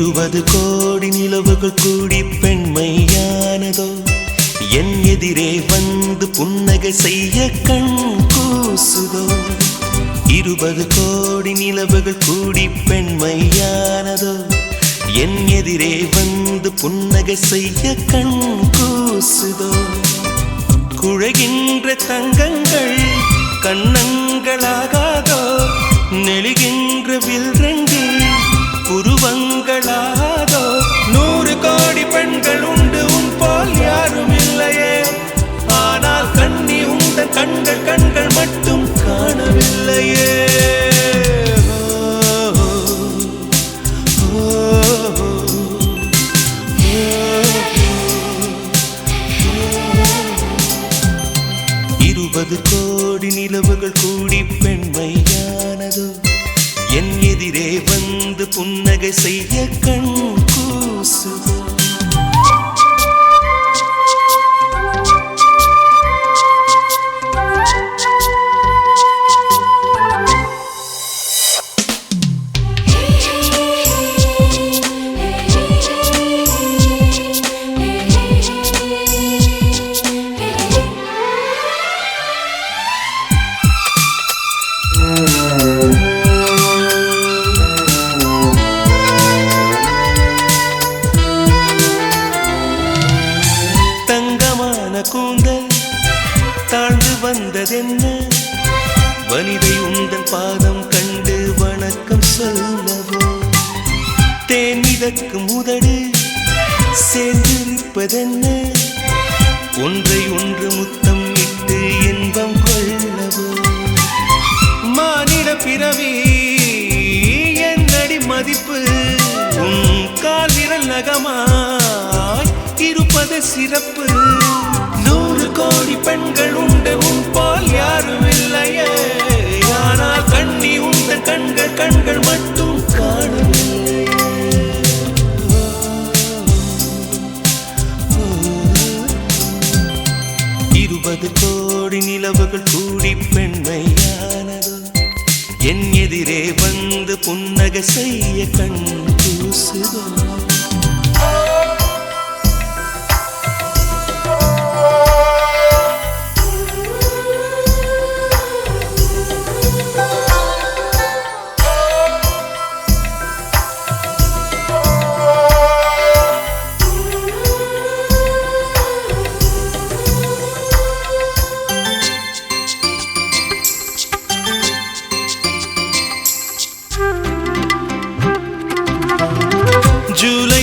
இருபது கோடி நிலவுகள் கூடி பெண்மையானதோ? என் எதிரே வந்து புன்னகை செய்ய கண் கூசுதோ? இருபது கோடி நிலவுகள் கூடி பெண்மையானதோ? என் எதிரே வந்து புன்னகை செய்ய கண் கூசுதோ? குழகின்ற தங்கங்கள் கண்ணங்களாகாதோ நிலவுகள் கூடி பெண்மையானதோ? என் எதிரே வந்து புன்னகை செய்ய கண் கூசுதோ? மிதக்கும் உதடு சேர்ந்திருப்பதென்ன ஒன்றை ஒன்று முத்தம் இட்டு இன்பம் கொள்ளவோ? மானிட பிறவி என்னடி மதிப்பு? உன் கால் விரல் நகமாய் இருப்பது சிறப்பு. நூறு கோடி பெண்கள் உண்டு உன் போல் யாரும் இல்லையே ஆனால் கண்ணி உந்த கண்கள் கண்கள் மட்டும் இருபது கோடி நிலவுகள் கூடி பெண்மையானதோ. என் எதிரே வந்து புன்னகை செய்ய கண் பூசுதோ?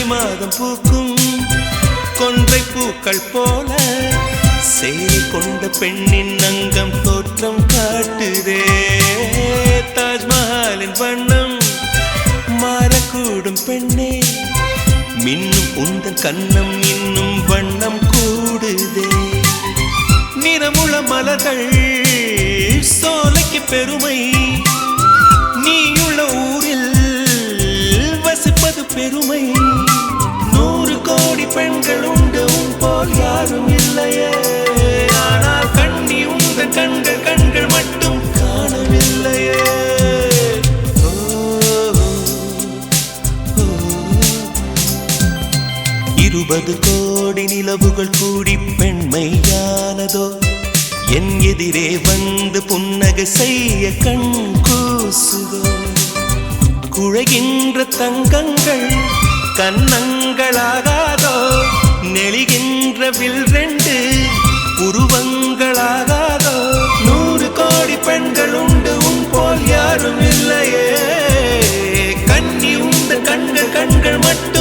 மாதம் பூக்கும். கொன்றை பூக்கள் போல சேரி கொண்ட பெண்ணின் அங்கம் தோற்றம் காட்டுதே. தாஜ்மஹாலின் வண்ணம் மாறக்கூடும் பெண்ணே. மின்னும் உந்தன் கண்ணம் இன்னும் வண்ணம் கூடுதே. நிறமுள மலர்கள் சோலைக்கு பெருமை இருபது கோடி நிலவுகள் கூடி பெண்மையானதோ? என் எதிரே வந்து புன்னகை செய்ய கண் கூசுதோ? குழைகின்ற தங்கங்கள் கன்னங்களாகாதோ? நெளிகின்ற வில் ரெண்டு உருவங்களாகாதோ? நூறு கோடி பெண்கள் உண்டு உன் போல் யாரும் இல்லையே. கண்ணி உண்டு கண்கள் கண்கள் மட்டும்